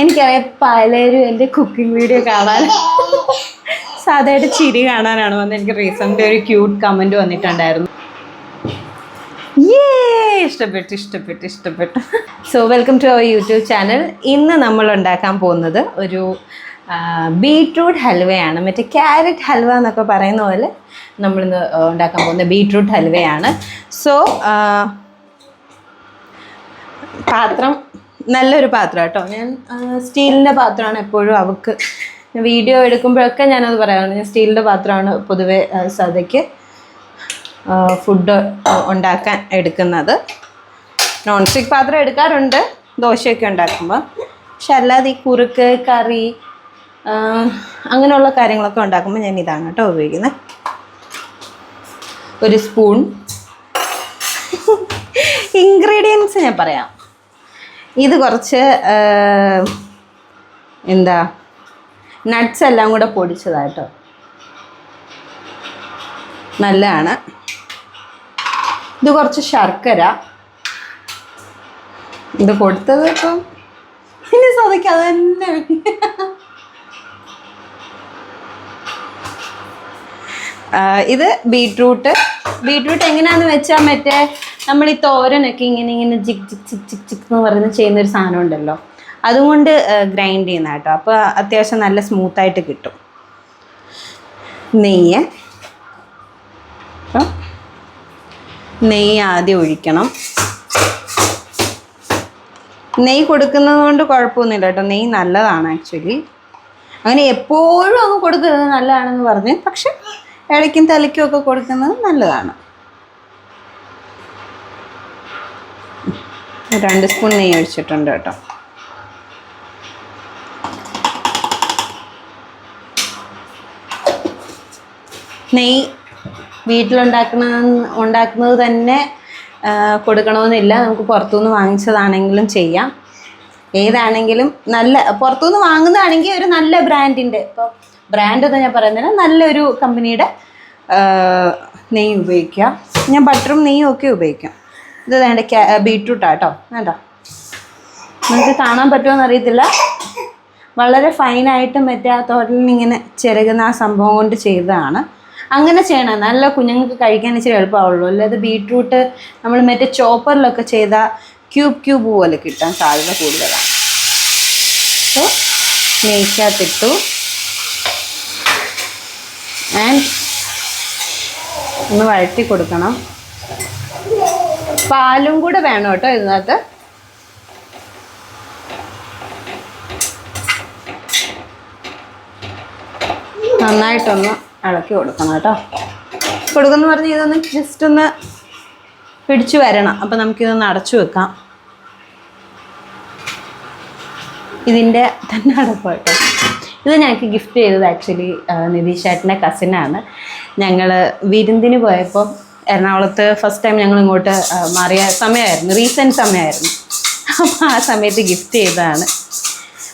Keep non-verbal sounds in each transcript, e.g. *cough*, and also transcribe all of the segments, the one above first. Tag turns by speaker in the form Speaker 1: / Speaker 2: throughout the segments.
Speaker 1: എനിക്കറിയാം പലരും എന്റെ കുക്കിംഗ് വീഡിയോ കാണാൻ *laughs* സാധാരണ ചിരി കാണാനാണ് വന്നത്. എനിക്ക് റീസെന്റ് ഒരു ക്യൂട്ട് കമന്റ് വന്നിട്ടുണ്ടായിരുന്നു! ഇഷ്ടപ്പെട്ടു ഇഷ്ടപ്പെട്ടു ഇഷ്ടപ്പെട്ടു. So welcome to our YouTube channel ഇന്ന് നമ്മൾ ഉണ്ടാക്കാൻ പോകുന്നത് ഒരു ബീട്രൂട്ട് ഹൽവയാണ്. മറ്റേ ക്യാരറ്റ് ഹൽവ എന്നൊക്കെ പറയുന്ന പോലെ നമ്മളിന്ന് ഉണ്ടാക്കാൻ പോകുന്ന ബീട്രൂട്ട് ഹൽവയാണ്. സോ പാത്രം നല്ലൊരു പാത്രം കേട്ടോ. ഞാൻ സ്റ്റീലിന്റെ പാത്രമാണ് എപ്പോഴും അവൾക്ക് വീഡിയോ എടുക്കുമ്പോഴൊക്കെ ഞാനത് പറയാറുണ്ട്. ഞാൻ സ്റ്റീലിന്റെ പാത്രമാണ് പൊതുവെ സദയ്ക്ക് ഫുഡ് ഉണ്ടാക്കാൻ എടുക്കുന്നത്. നോൺ സ്റ്റിക്ക് പാത്രം എടുക്കാറുണ്ട് ദോശയൊക്കെ ഉണ്ടാക്കുമ്പോൾ പക്ഷെ അല്ലാതെ ഈ കുറുക്ക് കറി അങ്ങനെയുള്ള കാര്യങ്ങളൊക്കെ ഉണ്ടാക്കുമ്പോൾ ഞാൻ ഇതാണ് കേട്ടോ ഉപയോഗിക്കുന്നത്. ഒരു സ്പൂൺ. *laughs* ഇൻഗ്രീഡിയൻസ് ഞാൻ പറയാം. ഇത് കുറച്ച് എന്താ നട്ട്സ് എല്ലാം കൂടെ പൊടിച്ചതാട്ടോ. നല്ലതാണ്. ഇത് കുറച്ച് ശർക്കര. ഇത് കൊടുത്തത് ഇപ്പം ഇനി സ്വതയ്ക്ക് അത് തന്നെ. ഇത് ബീട്രൂട്ട്. ബീട്രൂട്ട് എങ്ങനെയാന്ന് വെച്ചാൽ മറ്റേ നമ്മൾ ഈ തോരനൊക്കെ ഇങ്ങനെ ഇങ്ങനെ ജിക് ജിക് ചിക് ചിക് ചിക് എന്ന് പറയുന്ന ചെയ്യുന്ന ഒരു സാധനം ഉണ്ടല്ലോ അതുകൊണ്ട് ഗ്രൈൻഡ് ചെയ്യുന്ന കേട്ടോ. അപ്പോൾ അത്യാവശ്യം നല്ല സ്മൂത്തായിട്ട് കിട്ടും. നെയ്യ്. നെയ്യ് ആദ്യം ഒഴിക്കണം. നെയ്യ് കൊടുക്കുന്നത് കൊണ്ട് കുഴപ്പമൊന്നുമില്ല കേട്ടോ. നെയ്യ് നല്ലതാണ് ആക്ച്വലി. അങ്ങനെ എപ്പോഴും അങ്ങ് കൊടുക്കുന്നത് നല്ലതാണെന്ന് പറഞ്ഞ്. പക്ഷെ ഇടയ്ക്കും തലയ്ക്കും ഒക്കെ കൊടുക്കുന്നത് നല്ലതാണ്. രണ്ട് സ്പൂൺ നെയ്യ് ഒഴിച്ചിട്ടുണ്ട് കേട്ടോ. നെയ്യ് വീട്ടിലുണ്ടാക്കുന്ന ഉണ്ടാക്കുന്നത് തന്നെ കൊടുക്കണമെന്നില്ല. നമുക്ക് പുറത്തുനിന്ന് വാങ്ങിച്ചതാണെങ്കിലും ചെയ്യാം. ഏതാണെങ്കിലും നല്ല പുറത്തുനിന്ന് വാങ്ങുന്നതാണെങ്കിൽ ഒരു നല്ല ബ്രാൻഡിന്റെ ഇപ്പോൾ ബ്രാൻഡ് എന്ന് ഞാൻ പറയുന്നില്ല നല്ലൊരു കമ്പനിയുടെ നെയ്യ് ഉപയോഗിക്കുക. ഞാൻ ബട്ടറും നെയ്യും ഒക്കെ ഉപയോഗിക്കാം. ഇത് വേണ്ട ബീട്രൂട്ടാട്ടോ വേണ്ട. നിങ്ങൾക്ക് കാണാൻ പറ്റുമോ അറിയത്തില്ല. വളരെ ഫൈനായിട്ട് മറ്റേ ആ ഇങ്ങനെ ചിരകുന്ന ആ സംഭവം കൊണ്ട് ചെയ്തതാണ്. അങ്ങനെ ചെയ്യണം. നല്ല കുഞ്ഞുങ്ങൾക്ക് കഴിക്കാൻ ഇച്ചിരി എളുപ്പമാവുള്ളൂ. അല്ലാതെ ബീട്രൂട്ട് നമ്മൾ മറ്റേ ചോപ്പറിലൊക്കെ ചെയ്ത ക്യൂബ് ക്യൂബ് പോലെ കിട്ടാൻ സാധ്യത കൂടുതലാണ്. അപ്പോൾ നെയ്ക്കകത്തിട്ടു. ആൻഡ് ഒന്ന് വഴറ്റി കൊടുക്കണം. പാലും കൂടെ വേണം കേട്ടോ ഇതിനകത്ത്. നന്നായിട്ടൊന്ന് ഇളക്കി കൊടുക്കണം കേട്ടോ. കൊടുക്കുന്ന പറഞ്ഞ് ഇതൊന്ന് ജസ്റ്റ് ഒന്ന് പിടിച്ചു വരണം. അപ്പം നമുക്കിതൊന്ന് അടച്ചു വെക്കാം. ഇതിന്റെ തന്നെ അടപ്പ് കേട്ടോ. ഇത് ഞങ്ങൾക്ക് ഗിഫ്റ്റ് ചെയ്തത് ആക്ച്വലി നിതീഷ് ചേട്ടന്റെ കസിനാണ് ഞങ്ങൾ വിരുന്നിന് പോയപ്പോൾ എറണാകുളത്ത് ഫസ്റ്റ് ടൈം ഞങ്ങൾ ഇങ്ങോട്ട് മാറിയ സമയമായിരുന്നു. റീസെന്റ് സമയമായിരുന്നു. അപ്പോൾ ആ സമയത്ത് ഗിഫ്റ്റ് ചെയ്തതാണ്.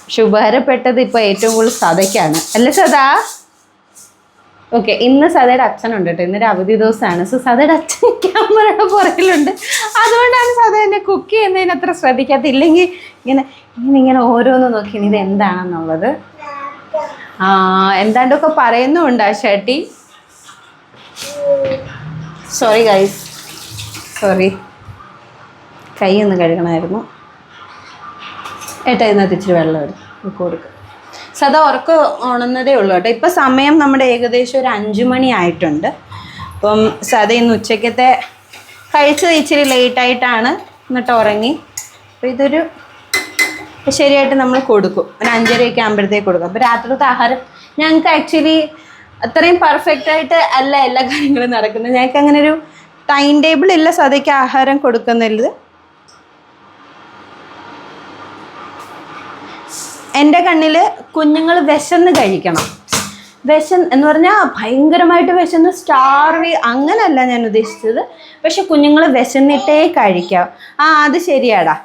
Speaker 1: പക്ഷെ ഉപകാരപ്പെട്ടത് ഇപ്പോൾ ഏറ്റവും കൂടുതൽ സദയ്ക്കാണ്. അല്ലേ സദാ? ഓക്കെ ഇന്ന് സദയുടെ അച്ഛനുണ്ട് കേട്ടോ. ഇന്നൊരു അവധി ദിവസമാണ്. സോ സദയുടെ അച്ഛൻ ക്യാമറയുടെ പുറകിലുണ്ട്. അതുകൊണ്ടാണ് സദ എന്നെ കുക്ക് ചെയ്യുന്നതിന് അത്ര ശ്രദ്ധിക്കാത്ത ഇല്ലെങ്കിൽ ഇങ്ങനെ ഇങ്ങനെ ഓരോന്ന് നോക്കി ഇനി ഇത് എന്താണെന്നുള്ളത്. ആ എന്താണ്ടൊക്കെ പറയുന്നുണ്ട് ആ ഷർട്ടി സോറി ഗൈസ് സോറി കൈ ഒന്ന് കഴുകണമായിരുന്നു. ഏട്ടാ ഇതിനകത്ത് ഇച്ചിരി വെള്ളം എടുക്കും കൊടുക്കുക സദാ ഉറക്കം ഉണർന്നതേ ഉള്ളൂ കേട്ടോ. ഇപ്പം സമയം നമ്മുടെ ഏകദേശം ഒരു അഞ്ചു മണി ആയിട്ടുണ്ട്. അപ്പം സദ ഇന്ന് ഉച്ചക്കത്തെ കഴിച്ചത് ഇച്ചിരി ലേറ്റായിട്ടാണ് എന്നിട്ട് ഉറങ്ങി. അപ്പോൾ ഇതൊരു ശരിയായിട്ട് നമ്മൾ കൊടുക്കും. ഒരു അഞ്ചരയൊക്കെ ആകുമ്പോഴത്തേക്ക് കൊടുക്കും. അപ്പോൾ രാത്രിത്തെ ആഹാരം ഞങ്ങൾക്ക് ആക്ച്വലി അത്രയും പെർഫെക്റ്റ് ആയിട്ട് അല്ല എല്ലാ കാര്യങ്ങളും നടക്കുന്നത്. ഞങ്ങൾക്ക് അങ്ങനെ ഒരു ടൈം ടേബിൾ ഇല്ല സദയ്ക്ക് ആഹാരം കൊടുക്കുന്നില്ല. എന്റെ കണ്ണിൽ കുഞ്ഞുങ്ങൾ വിശന്ന് കഴിക്കണം. വിശൻ എന്ന് പറഞ്ഞാൽ ഭയങ്കരമായിട്ട് വിശന്ന് സ്റ്റാർവി അങ്ങനല്ല ഞാൻ ഉദ്ദേശിച്ചത്. പക്ഷെ കുഞ്ഞുങ്ങൾ വിശന്നിട്ടേ കഴിക്കാം. ആ അത് ശരിയാടാ.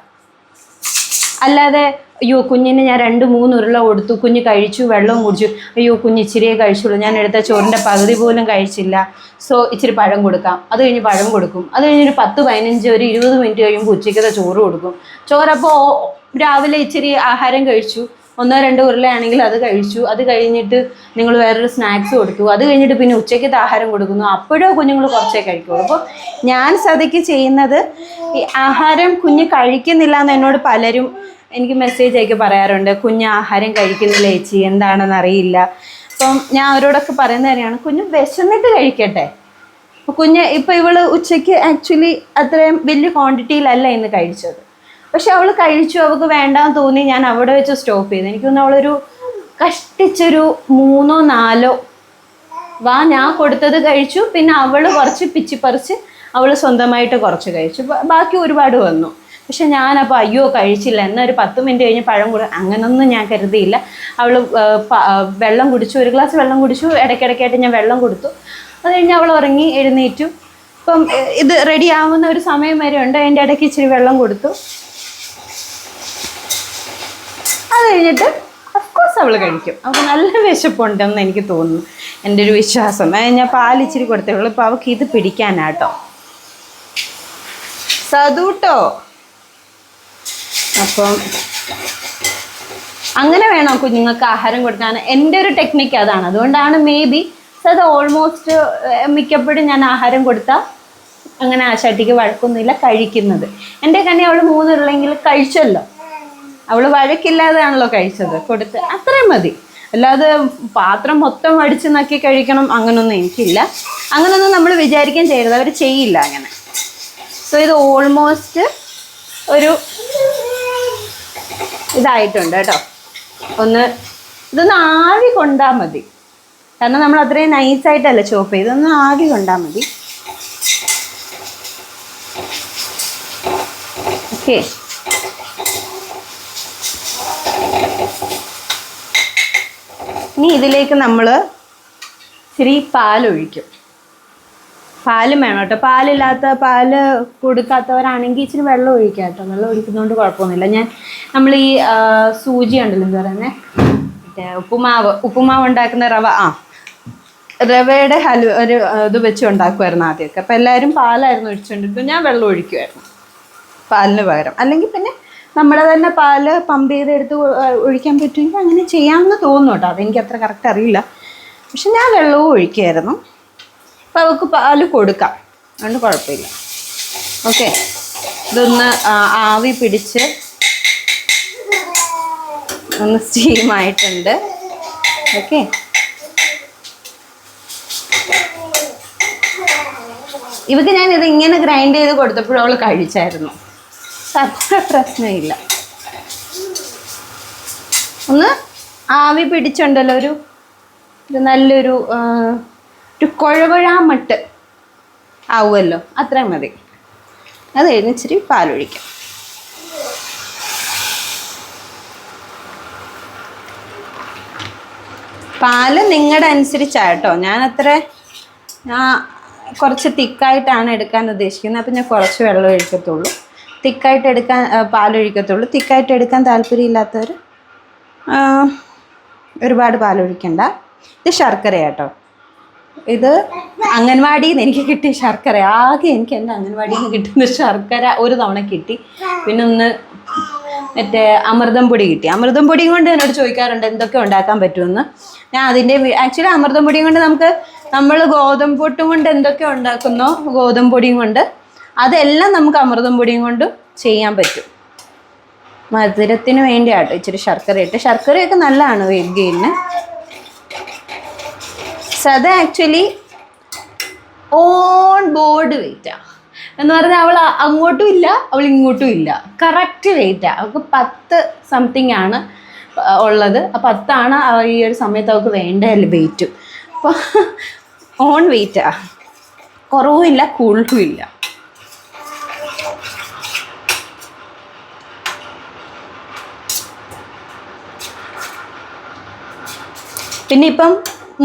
Speaker 1: അല്ലാതെ അയ്യോ കുഞ്ഞിന് ഞാൻ രണ്ട് മൂന്ന് ഉരുള കൊടുത്തു. കുഞ്ഞ് കഴിച്ചു വെള്ളവും കുടിച്ചു. അയ്യോ കുഞ്ഞ് ഇച്ചിരിയേ കഴിച്ചുള്ളൂ. ഞാൻ എടുത്ത ചോറിന്റെ പകുതി പോലും കഴിച്ചില്ല. സോ ഇച്ചിരി പഴം കൊടുക്കാം. അത് കഴിഞ്ഞ് പഴം കൊടുക്കും. അത് കഴിഞ്ഞ് ഒരു പത്ത് പതിനഞ്ച് ഒരു ഇരുപത് മിനിറ്റ് കഴിയുമ്പോൾ ഉച്ചയ്ക്കത്തെ ചോറ് കൊടുക്കും. ചോറപ്പോൾ രാവിലെ ഇച്ചിരി ആഹാരം കഴിച്ചു. ഒന്നോ രണ്ടോ ഉരുളയാണെങ്കിൽ അത് കഴിച്ചു. അത് കഴിഞ്ഞിട്ട് നിങ്ങൾ വേറൊരു സ്നാക്സ് കൊടുത്തു. അത് കഴിഞ്ഞിട്ട് പിന്നെ ഉച്ചയ്ക്കത്തെ ആഹാരം കൊടുക്കുന്നു. അപ്പോഴോ കുഞ്ഞുങ്ങൾ കുറച്ചേ കഴിക്കുള്ളൂ. അപ്പോൾ ഞാൻ സതയ്ക്ക് ചെയ്യുന്നത് ഈ ആഹാരം കുഞ്ഞ് കഴിക്കുന്നില്ല എന്ന് എന്നോട് പലരും എനിക്ക് മെസ്സേജ് അയക്കി പറയാറുണ്ട് കുഞ്ഞ് ആഹാരം കഴിക്കുന്നില്ല ചേച്ചി എന്താണെന്ന് അറിയില്ല. അപ്പം ഞാൻ അവരോടൊക്കെ പറയുന്ന കാര്യമാണ് കുഞ്ഞ് വിശന്നിട്ട് കഴിക്കട്ടെ. കുഞ്ഞ് ഇപ്പോൾ ഇവൾ ഉച്ചയ്ക്ക് ആക്ച്വലി അത്രയും വലിയ ക്വാണ്ടിറ്റിയിലല്ല ഇന്ന് കഴിച്ചത്. പക്ഷെ അവൾ കഴിച്ചു അവൾക്ക് വേണ്ടാന്ന് തോന്നി ഞാൻ അവിടെ വെച്ച് സ്റ്റോപ്പ് ചെയ്തു. എനിക്ക് തോന്നുന്നു അവളൊരു കഷ്ടിച്ചൊരു മൂന്നോ നാലോ വാ ഞാൻ കൊടുത്തത് കഴിച്ചു പിന്നെ അവൾ കുറച്ച് പിച്ചിപ്പറിച്ച് അവൾ സ്വന്തമായിട്ട് കുറച്ച് കഴിച്ചു. ബാക്കി ഒരുപാട് വന്നു. പക്ഷെ ഞാനപ്പോൾ അയ്യോ കഴിച്ചില്ല എന്നാൽ ഒരു പത്ത് മിനിറ്റ് കഴിഞ്ഞ് പഴം കൂടെ അങ്ങനൊന്നും ഞാൻ കരുതിയില്ല. അവൾ വെള്ളം കുടിച്ചു ഒരു ഗ്ലാസ് വെള്ളം കുടിച്ചു ഇടയ്ക്കിടയ്ക്കായിട്ട് ഞാൻ വെള്ളം കൊടുത്തു. അത് കഴിഞ്ഞ് അവൾ ഉറങ്ങി എഴുന്നേറ്റു. ഇപ്പം ഇത് റെഡി ആവുന്ന ഒരു സമയം വരെ ഉണ്ട് അതിന്റെ ഇടയ്ക്ക് ഇച്ചിരി വെള്ളം കൊടുത്തു. അത് കഴിഞ്ഞിട്ട് അഫ്കോഴ്സ് അവൾ കഴിക്കും. അവൾക്ക് നല്ല വിശപ്പുണ്ടെന്ന് എനിക്ക് തോന്നുന്നു എന്റെ ഒരു വിശ്വാസം. ഞാൻ പാലിച്ചിരി കൊടുത്തേ ഉള്ളൂ ഇപ്പോൾ അവൾക്ക് ഇത് പിടിക്കാനാട്ടോ. സതൂട്ടോ? അപ്പം അങ്ങനെ വേണം കുഞ്ഞുങ്ങൾക്ക് ആഹാരം കൊടുക്കാൻ. എന്റെ ഒരു ടെക്നിക്ക് അതാണ്. അതുകൊണ്ടാണ് മേ ബി അത് ഓൾമോസ്റ്റ് മിക്കപ്പോഴും ഞാൻ ആഹാരം കൊടുത്താൽ അങ്ങനെ ആശാട്ടിക്ക് വഴക്കൊന്നുമില്ല കഴിക്കുന്നത്. എന്റെ കണ്ണി അവൾ മൂന്നുള്ളെങ്കിൽ കഴിച്ചല്ലോ. അവൾ വഴക്കില്ലാതെയാണല്ലോ കഴിച്ചത്. കൊടുത്ത് അത്രയും മതി. അല്ലാതെ പാത്രം മൊത്തം അടിച്ച് നക്കി കഴിക്കണം അങ്ങനൊന്നും എനിക്കില്ല. അങ്ങനൊന്നും നമ്മൾ വിചാരിക്കാൻ ചെയ്യരുത്. അവർ ചെയ്യില്ല അങ്ങനെ. സോ ഇത് ഓൾമോസ്റ്റ് ഒരു ഇതായിട്ടുണ്ട് കേട്ടോ. ഒന്ന് ഇതൊന്ന് ആവി കൊണ്ടാൽ മതി. കാരണം നമ്മൾ അത്രയും നൈസായിട്ടല്ല ചോപ്പ് ചെയ്ത് ഒന്ന് ആവി കൊണ്ടാൽ മതി. ഓക്കെ ഇനി ഇതിലേക്ക് നമ്മൾ ഇച്ചിരി പാലൊഴിക്കും. പാലും വേണം കേട്ടോ. പാലില്ലാത്ത പാൽ കൊടുക്കാത്തവരാണെങ്കിൽ ഇച്ചിരി വെള്ളം ഒഴിക്കാം കേട്ടോ. വെള്ളം ഒഴിക്കുന്നതുകൊണ്ട് കുഴപ്പമൊന്നുമില്ല. ഞാൻ നമ്മൾ ഈ സൂചി ഉണ്ടല്ലോ എന്താ പറയുന്നത് മറ്റേ ഉപ്പുമാവ് ഉപ്പുമാവ് ഉണ്ടാക്കുന്ന റവ ആ. റവയുടെ ഹലു ഒരു ഇത് വെച്ച് ഉണ്ടാക്കുമായിരുന്നു ആദ്യമൊക്കെ. അപ്പം എല്ലാവരും പാലായിരുന്നു ഒഴിച്ചുകൊണ്ടിരുന്നത് ഞാൻ വെള്ളം ഒഴിക്കുമായിരുന്നു പാലിന് പകരം. അല്ലെങ്കിൽ പിന്നെ നമ്മുടെ തന്നെ പാൽ പമ്പ് ചെയ്തെടുത്ത് ഒഴിക്കാൻ പറ്റുമെങ്കിൽ അങ്ങനെ ചെയ്യാമെന്ന് തോന്നുന്നു കേട്ടോ. അതെനിക്ക് അത്ര കറക്റ്റ് അറിയില്ല. പക്ഷെ ഞാൻ വെള്ളവും ഒഴിക്കുമായിരുന്നു അപ്പം അവൾക്ക് പാൽ കൊടുക്കാം. അതുകൊണ്ട് കുഴപ്പമില്ല. ഓക്കെ ഇതൊന്ന് ആവി പിടിച്ച് ഒന്ന് സ്റ്റീമായിട്ടുണ്ട് ഓക്കെ ഇവക്ക് ഞാൻ ഇത് ഇങ്ങനെ ഗ്രൈൻഡ് ചെയ്ത് കൊടുത്തപ്പോഴും അവൾ കഴിച്ചായിരുന്നു. അത്ര പ്രശ്നമില്ല. ഒന്ന് ആവി പിടിച്ചുണ്ടല്ലോ ഒരു നല്ലൊരു ഒരു കുഴകുഴാമട്ട് ആവുമല്ലോ? അത്രയും മതി. അത് കഴിഞ്ഞ് പാലൊഴിക്കാം. പാൽ നിങ്ങളുടെ അനുസരിച്ചാട്ടോ. ഞാൻ അത്ര കുറച്ച് തിക്കായിട്ടാണ് എടുക്കാൻ ഉദ്ദേശിക്കുന്നത്. അപ്പം ഞാൻ കുറച്ച് വെള്ളം ഒഴിക്കത്തുള്ളൂ. തിക്കായിട്ട് എടുക്കാൻ പാലൊഴിക്കത്തുള്ളൂ. തിക്കായിട്ട് എടുക്കാൻ താല്പര്യമില്ലാത്തവർ ഒരുപാട് പാലൊഴിക്കണ്ട. ഇത് ശർക്കര കേട്ടോ ഇത് അംഗൻവാടിയിൽ നിന്ന് എനിക്ക് കിട്ടിയ ശർക്കര. ആകെ എനിക്ക് എന്റെ അംഗൻവാടിയിൽ നിന്ന് കിട്ടുന്ന ശർക്കര ഒരു തവണ കിട്ടി. പിന്നെ ഒന്ന് മറ്റേ അമൃതം പൊടി കിട്ടി. അമൃതം പൊടിയും കൊണ്ട് എന്നോട് ചോദിക്കാറുണ്ട് എന്തൊക്കെ ഉണ്ടാക്കാൻ പറ്റുമെന്ന്? ഞാൻ അതിന്റെ ആക്ച്വലി അമൃതം പൊടിയും കൊണ്ട് നമുക്ക് നമ്മൾ ഗോതമ്പ് പൊട്ടും കൊണ്ട് എന്തൊക്കെ ഉണ്ടാക്കുന്നോ ഗോതമ്പ് പൊടിയും കൊണ്ട് അതെല്ലാം നമുക്ക് അമൃതം പൊടിയും കൊണ്ട് ചെയ്യാൻ പറ്റും. മധുരത്തിന് വേണ്ടിയാട്ടോ ഇച്ചിരി ശർക്കര ഇട്ട് ശർക്കരയൊക്കെ നല്ലതാണ് വെയിറ്റ് സത ആക്ച്വലി ഓൺ ബോർഡ് വെയിറ്റാണ് എന്ന് പറഞ്ഞാൽ അവൾ അങ്ങോട്ടും ഇല്ല അവൾ ഇങ്ങോട്ടും ഇല്ല. കറക്റ്റ് വെയിറ്റാണ് അവൾക്ക് പത്ത് സംതിങ് ആണ് ഉള്ളത്. ആ പത്താണ് ഈ ഒരു സമയത്ത് അവൾക്ക് വേണ്ട വെയിറ്റും അപ്പോൾ ഓൺ വെയിറ്റാണ് കുറവും ഇല്ല കൂടുതലും ഇല്ല. പിന്നെ ഇപ്പം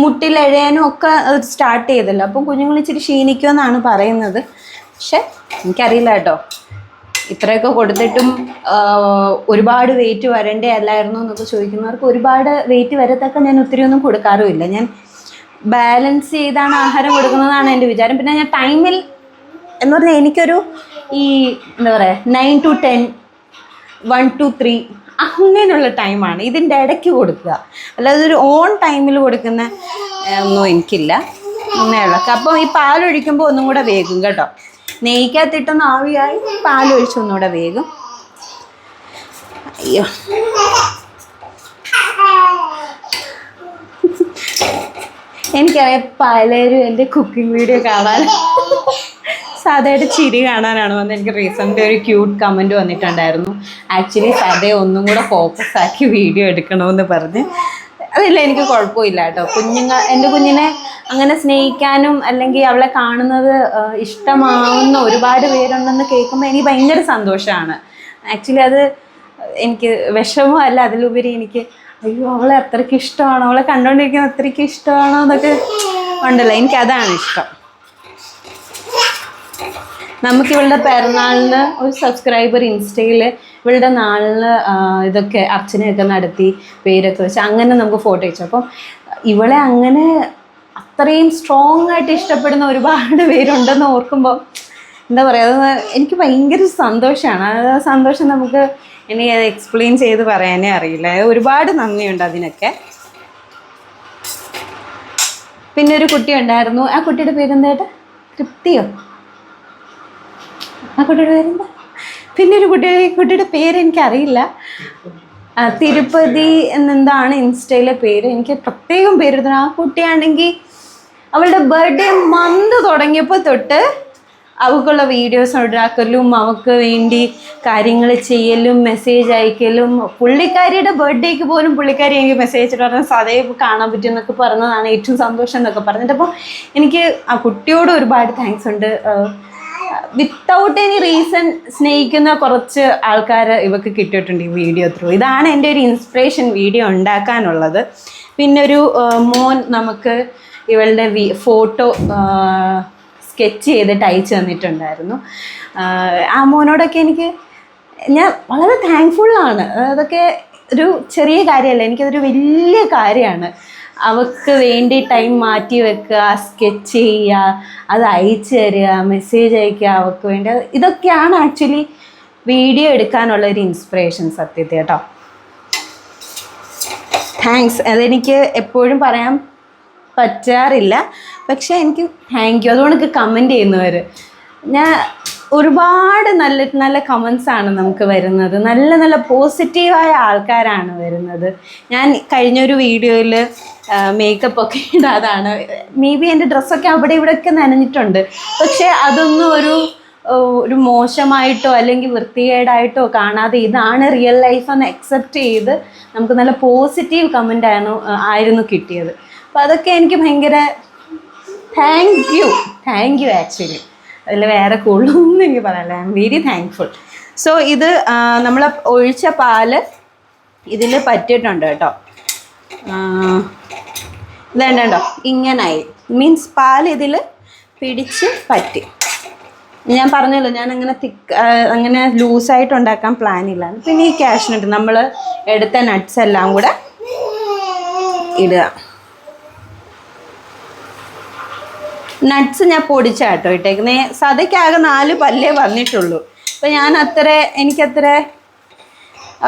Speaker 1: മുട്ടിലെഴയാനും ഒക്കെ സ്റ്റാർട്ട് ചെയ്തല്ലോ. അപ്പം കുഞ്ഞുങ്ങൾ ഇച്ചിരി ക്ഷീണിക്കുമെന്നാണ് പറയുന്നത്. പക്ഷെ എനിക്കറിയില്ല കേട്ടോ. ഇത്രയൊക്കെ കൊടുത്തിട്ടും ഒരുപാട് വെയിറ്റ് വരണ്ടേ അല്ലായിരുന്നു എന്നൊക്കെ ചോദിക്കുന്നവർക്ക് ഒരുപാട് വെയിറ്റ് വരത്തൊക്കെ ഞാൻ ഒത്തിരി ഒന്നും കൊടുക്കാറുമില്ല. ഞാൻ ബാലൻസ് ചെയ്താണ് ആഹാരം കൊടുക്കുന്നതാണ് എന്റെ വിചാരം. പിന്നെ ഞാൻ ടൈമിൽ എന്ന് പറഞ്ഞാൽ എനിക്കൊരു ഈ എന്താ പറയുക nine to ten one two three അങ്ങനെയുള്ള ടൈമാണ് ഇതിന്റെ ഇടയ്ക്ക് കൊടുക്കുക. അല്ലാതെ ഒരു ഓൺ ടൈമിൽ കൊടുക്കുന്ന ഒന്നും എനിക്കില്ല. അങ്ങനെയുള്ള അപ്പം ഈ പാലൊഴിക്കുമ്പോൾ ഒന്നും കൂടെ വേഗം കേട്ടോ. നെയ്ക്കകത്തിട്ടൊന്ന് ആവിയായി പാലൊഴിച്ച് ഒന്നുകൂടെ വേഗം. അയ്യോ. എനിക്കറിയാം പലരും എന്റെ കുക്കിംഗ് വീഡിയോ കാണാൻ സതയുടെ ചിരി കാണാനാണ് വന്നത്. എനിക്ക് റീസെന്റ് ഒരു ക്യൂട്ട് കമന്റ് വന്നിട്ടുണ്ടായിരുന്നു. ആക്ച്വലി സാധയെ ഒന്നും കൂടെ ഫോക്കസ് ആക്കി വീഡിയോ എടുക്കണമെന്ന് പറഞ്ഞ്. അതില്ല എനിക്ക് കുഴപ്പമില്ല കേട്ടോ. കുഞ്ഞുങ്ങ എന്റെ കുഞ്ഞിനെ അങ്ങനെ സ്നേഹിക്കാനും അല്ലെങ്കിൽ അവളെ കാണുന്നത് ഇഷ്ടമാവുന്ന ഒരുപാട് പേരുണ്ടെന്ന് കേൾക്കുമ്പോൾ എനിക്ക് ഭയങ്കര സന്തോഷമാണ്. ആക്ച്വലി അത് എനിക്ക് വിഷമമല്ല അതിലുപരി എനിക്ക് അയ്യോ അവളെ അത്രയ്ക്ക് ഇഷ്ടമാണോ? അവളെ കണ്ടുകൊണ്ടിരിക്കുന്നത് അത്രയ്ക്ക് ഇഷ്ടമാണോ? എന്നൊക്കെ ഉണ്ടല്ലോ. എനിക്കതാണ് ഇഷ്ടം. നമുക്ക് ഇവളുടെ പിറന്നാളിന് ഒരു സബ്സ്ക്രൈബർ ഇൻസ്റ്റയിൽ ഇവളുടെ നാളിന് ഇതൊക്കെ അർച്ചനയൊക്കെ നടത്തി പേരൊക്കെ വെച്ച് അങ്ങനെ നമുക്ക് ഫോട്ടോ വെച്ചു അപ്പം ഇവളെ അങ്ങനെ അത്രയും സ്ട്രോങ് ആയിട്ട് ഇഷ്ടപ്പെടുന്ന ഒരുപാട് പേരുണ്ടെന്ന് ഓർക്കുമ്പോൾ എന്താ പറയുക അത് എനിക്ക് ഭയങ്കര സന്തോഷമാണ്. ആ സന്തോഷം നമുക്ക് ഇനി അത് എക്സ്പ്ലെയിൻ ചെയ്ത് പറയാനേ അറിയില്ല. ഒരുപാട് നന്ദിയുണ്ട് അതിനൊക്കെ. പിന്നെ ഒരു കുട്ടി ഉണ്ടായിരുന്നു. ആ കുട്ടിയുടെ പേരെന്തായിട്ട് തൃപ്തിയോ ആ കുട്ടിയുടെ പേരെന്താ? പിന്നെ ഒരു കുട്ടി കുട്ടിയുടെ പേര് എനിക്കറിയില്ല. തിരുപ്പതി എന്നെന്താണ് ഇൻസ്റ്റയിലെ പേര്. എനിക്ക് പ്രത്യേകം പേര് ആ കുട്ടിയാണെങ്കിൽ അവളുടെ ബർത്ത്ഡേ മന്ത് തുടങ്ങിയപ്പോൾ തൊട്ട് അവൾക്കുള്ള വീഡിയോസ് ഉണ്ടാക്കലും അവൾക്ക് വേണ്ടി കാര്യങ്ങൾ ചെയ്യലും മെസ്സേജ് അയക്കലും. പുള്ളിക്കാരിയുടെ ബർത്ത്ഡേക്ക് പോലും പുള്ളിക്കാരി എനിക്ക് മെസ്സേജ് അയച്ചിട്ട് പറഞ്ഞാൽ സതേ കാണാൻ പറ്റും എന്നൊക്കെ പറഞ്ഞതാണ് ഏറ്റവും സന്തോഷം എന്നൊക്കെ പറഞ്ഞിട്ട്. അപ്പോൾ എനിക്ക് ആ കുട്ടിയോട് ഒരുപാട് താങ്ക്സ് ഉണ്ട്. വിത്തൗട്ട് എനി റീസൺ സ്നേഹിക്കുന്ന കുറച്ച് ആൾക്കാർ ഇവക്ക് കിട്ടിയിട്ടുണ്ട് ഈ വീഡിയോ ത്രൂ ഇതാണ് എന്റെ ഒരു ഇൻസ്പിറേഷൻ വീഡിയോ ഉണ്ടാക്കാനുള്ളത്. പിന്നെ ഒരു മോൻ നമുക്ക് ഇവളുടെ ഫോട്ടോ സ്കെച്ച് ചെയ്തിട്ട് അയച്ചു തന്നിട്ടുണ്ടായിരുന്നു. ആ മോനോടൊക്കെ എനിക്ക് ഞാൻ വളരെ താങ്ക്ഫുള്ളാണ് അതൊക്കെ ഒരു ചെറിയ കാര്യമല്ല എനിക്കതൊരു വലിയ കാര്യമാണ്. അവൾക്ക് വേണ്ടി ടൈം മാറ്റി വെക്കുക സ്കെച്ച് ചെയ്യുക അത് അയച്ചു തരിക മെസ്സേജ് അയക്കുക അവക്ക് വേണ്ടി. ഇതൊക്കെയാണ് ആക്ച്വലി വീഡിയോ എടുക്കാനുള്ള ഒരു ഇൻസ്പിറേഷൻ സത്യത്തെ കേട്ടോ. താങ്ക്സ് അതെനിക്ക് എപ്പോഴും പറയാൻ പറ്റാറില്ല. പക്ഷേ എനിക്ക് താങ്ക് യു അതുകൊണ്ട് കമന്റ് ചെയ്യുന്നവർ ഞാൻ ഒരുപാട് നല്ല നല്ല കമൻസ് ആണ് നമുക്ക് വരുന്നത്. നല്ല നല്ല പോസിറ്റീവായ ആൾക്കാരാണ് വരുന്നത്. ഞാൻ കഴിഞ്ഞൊരു വീഡിയോയിൽ മേക്കപ്പ് ഒക്കെ ഇടാതാണ്. മേ ബി എന്റെ ഡ്രസ്സൊക്കെ അവിടെ ഇവിടെയൊക്കെ നനഞ്ഞിട്ടുണ്ട്. പക്ഷേ അതൊന്നും ഒരു ഒരു മോശമായിട്ടോ അല്ലെങ്കിൽ വൃത്തികേടായിട്ടോ കാണാതെ ഇതാണ് റിയൽ ലൈഫ് എന്ന് അക്സെപ്റ്റ് ചെയ്ത് നമുക്ക് നല്ല പോസിറ്റീവ് കമന്റ് ആണ് ആയിരുന്നു കിട്ടിയത്. അപ്പോൾ അതൊക്കെ എനിക്ക് ഭയങ്കര thank you thank you actually അതിൽ വേറെ കൂടുതലൊന്നും എനിക്ക് പറയാനില്ല. I am very thankful so ഇത് നമ്മൾ ഒഴിച്ച പാൽ ഇതിൽ പറ്റിയിട്ടുണ്ട് കേട്ടോ. ഇതേണ്ടോ ഇങ്ങനായി. മീൻസ് പാൽ ഇതിൽ പിടിച്ച് പറ്റി. ഞാൻ പറഞ്ഞല്ലോ ഞാൻ അങ്ങനെ തിക്ക് അങ്ങനെ ലൂസായിട്ട് ഉണ്ടാക്കാൻ പ്ലാൻ ഇല്ല. പിന്നെ ഈ ക്യാഷ്നട്ട് നമ്മൾ എടുത്ത നട്ട്സ് എല്ലാം കൂടെ ഇടുക. നട്ട്സ് ഞാൻ പൊടിച്ചാട്ടോ ഇട്ടേക്കുന്നേ. സതയ്ക്കാകെ നാല് പല്ലേ വന്നിട്ടുള്ളൂ. അപ്പം ഞാൻ അത്ര എനിക്കത്ര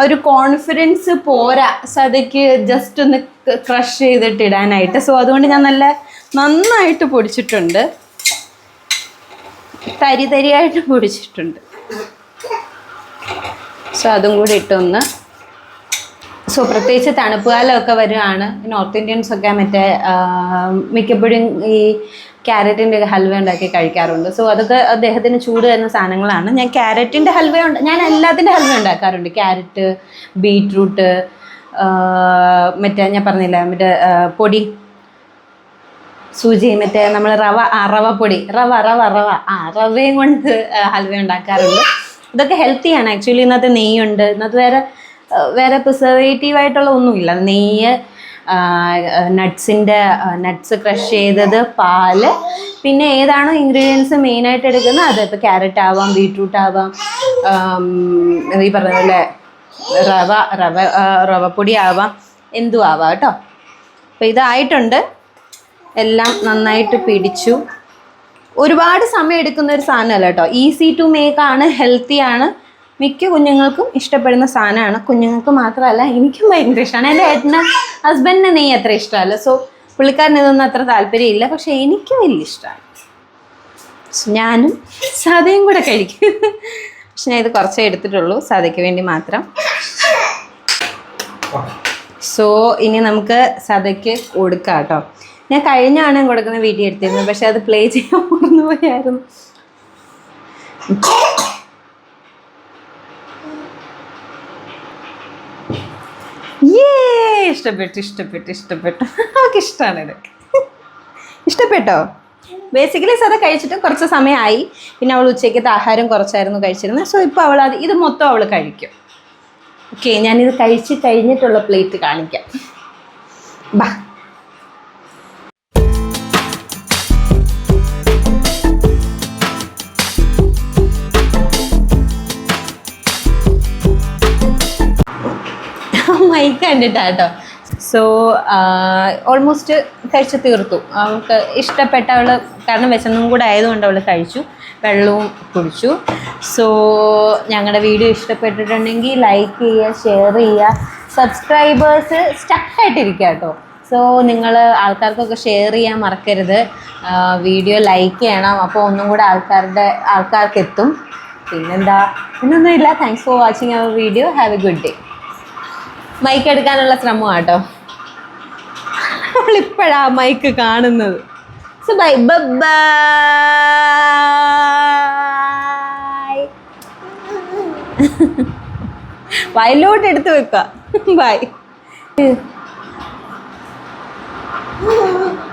Speaker 1: ഒരു കോൺഫിഡൻസ് പോരാ സദയ്ക്ക് ജസ്റ്റ് ഒന്ന് ക്രഷ് ചെയ്തിട്ട് ഇടാനായിട്ട്. സോ അതുകൊണ്ട് ഞാൻ നല്ല നന്നായിട്ട് പൊടിച്ചിട്ടുണ്ട്. തരി തരിയായിട്ട് പൊടിച്ചിട്ടുണ്ട്. സോ അതും കൂടി ഇട്ടൊന്ന്. സോ പ്രത്യേകിച്ച് തണുപ്പ് കാലമൊക്കെ വരുവാണ്. നോർത്ത് ഇന്ത്യൻസ് ഒക്കെ മറ്റേ മിക്കപ്പോഴും ഈ ക്യാരറ്റിന്റെ ഹൽവ ഉണ്ടാക്കി കഴിക്കാറുണ്ട്. സോ അതൊക്കെ അദ്ദേഹത്തിന് ചൂട് തരുന്ന സാധനങ്ങളാണ്. ഞാൻ ക്യാരറ്റിന്റെ ഹൽവ ഉണ്ട് ഞാൻ എല്ലാത്തിന്റെ ഹൽവ ഉണ്ടാക്കാറുണ്ട്. ക്യാരറ്റ് ബീട്രൂട്ട് മറ്റേ ഞാൻ പറഞ്ഞില്ല മറ്റേ പൊടി. സൂചി മറ്റേ നമ്മൾ റവ ആ റവ പൊടി. റവ റവ റവ. ആ റവയും കൊണ്ട് ഹൽവ ഉണ്ടാക്കാറുണ്ട്. ഇതൊക്കെ ഹെൽത്തിയാണ് ആക്ച്വലി ഇന്നത്തെ നെയ്യുണ്ട്. ഇന്നത്തെ വേറെ വേറെ പ്രിസർവേറ്റീവ് ആയിട്ടുള്ള ഒന്നുമില്ല. നെയ്യ് നട്ട്സിന്റെ നട്ട്സ് ക്രഷ് ചെയ്തത് പാൽ. പിന്നെ ഏതാണോ ഇൻഗ്രീഡിയൻസ് മെയിനായിട്ട് എടുക്കുന്നത്? അത് ഇപ്പോൾ ക്യാരറ്റ് ആവാം ബീട്രൂട്ട് ആവാം ഈ പറഞ്ഞ പോലെ റവ റവ റവപ്പൊടി ആവാം എന്തും ആവാം കേട്ടോ. അപ്പോൾ ഇതായിട്ടുണ്ട്. എല്ലാം നന്നായിട്ട് പിടിച്ചു. ഒരുപാട് സമയം എടുക്കുന്ന ഒരു സാധനമല്ല കേട്ടോ. ഈസി ടു മേക്ക് ആണ് ഹെൽത്തി ആണ്. മിക്ക കുഞ്ഞുങ്ങൾക്കും ഇഷ്ടപ്പെടുന്ന സാധനമാണ്. കുഞ്ഞുങ്ങൾക്ക് മാത്രമല്ല എനിക്കും ഭയങ്കര ഇഷ്ടമാണ് എന്റെ ഏട്ടന് ഹസ്ബൻഡിന് നെയ്യ് അത്ര ഇഷ്ടമല്ല. സോ പുള്ളിക്കാരന് ഇതൊന്നും അത്ര താല്പര്യമില്ല. പക്ഷെ എനിക്ക് വലിയ ഇഷ്ടമാണ്. ഞാനും സാധയും കൂടെ കഴിക്കും. പക്ഷെ ഞാൻ ഇത് കുറച്ചേ എടുത്തിട്ടുള്ളൂ. സാധയ്ക്ക് വേണ്ടി മാത്രം. സോ ഇനി നമുക്ക് സദയ്ക്ക് കൊടുക്കാം കേട്ടോ. ഞാൻ കഴിഞ്ഞാണ് കൊടുക്കുന്ന വീഡിയോ എടുത്തിരുന്നത്. പക്ഷെ അത് പ്ലേ ചെയ്യാൻ മറന്നുപോയായിരുന്നു. ഇഷ്ടപ്പെട്ടു ഇഷ്ടപ്പെട്ടു ഇഷ്ടപ്പെട്ടു. അവൾക്ക് ഇഷ്ടമാണ് ഇതൊക്കെ ഇഷ്ടപ്പെട്ടോ? ബേസിക്കലി സദ കഴിച്ചിട്ട് കുറച്ച് സമയമായി. പിന്നെ അവൾ ഉച്ചയ്ക്കത്തെ ആഹാരം കുറച്ചായിരുന്നു കഴിച്ചിരുന്നത്. സോ ഇപ്പോൾ അവൾ അത് ഇത് മൊത്തം അവൾ കഴിക്കും. ഓക്കെ ഞാനിത് കഴിച്ച് കഴിഞ്ഞിട്ടുള്ള പ്ലേറ്റ് കാണിക്കാം. ബാ. മൈക്ക് കണ്ടിട്ടാട്ടോ സോ ഓൾമോസ്റ്റ് കഴിച്ച് തീർത്തു. അവൾക്ക് ഇഷ്ടപ്പെട്ട അവൾ കാരണം വിശന്നും കൂടെ ആയതുകൊണ്ട് അവൾ കഴിച്ചു. വെള്ളവും കുടിച്ചു. സോ ഞങ്ങളുടെ വീഡിയോ ഇഷ്ടപ്പെട്ടിട്ടുണ്ടെങ്കിൽ ലൈക്ക് ചെയ്യുക ഷെയർ ചെയ്യുക. സബ്സ്ക്രൈബേഴ്സ് സ്റ്റക്കായിട്ടിരിക്കുക കേട്ടോ. സോ നിങ്ങൾ ആൾക്കാർക്കൊക്കെ ഷെയർ ചെയ്യാൻ മറക്കരുത്. വീഡിയോ ലൈക്ക് ചെയ്യണം. അപ്പോൾ ഒന്നും കൂടെ ആൾക്കാരുടെ ആൾക്കാർക്ക് എത്തും പിന്നെന്താ? പിന്നൊന്നുമില്ല. Thanks for watching our video have a good day mike എടുക്കാനുള്ള ശ്രമമാണ് കേട്ടോ നമ്മളിപ്പോഴാ മൈക്ക് കാണുന്നത്. So bye bye. വയലോട്ട് എടുത്ത് വെക്ക. ബൈ. *laughs*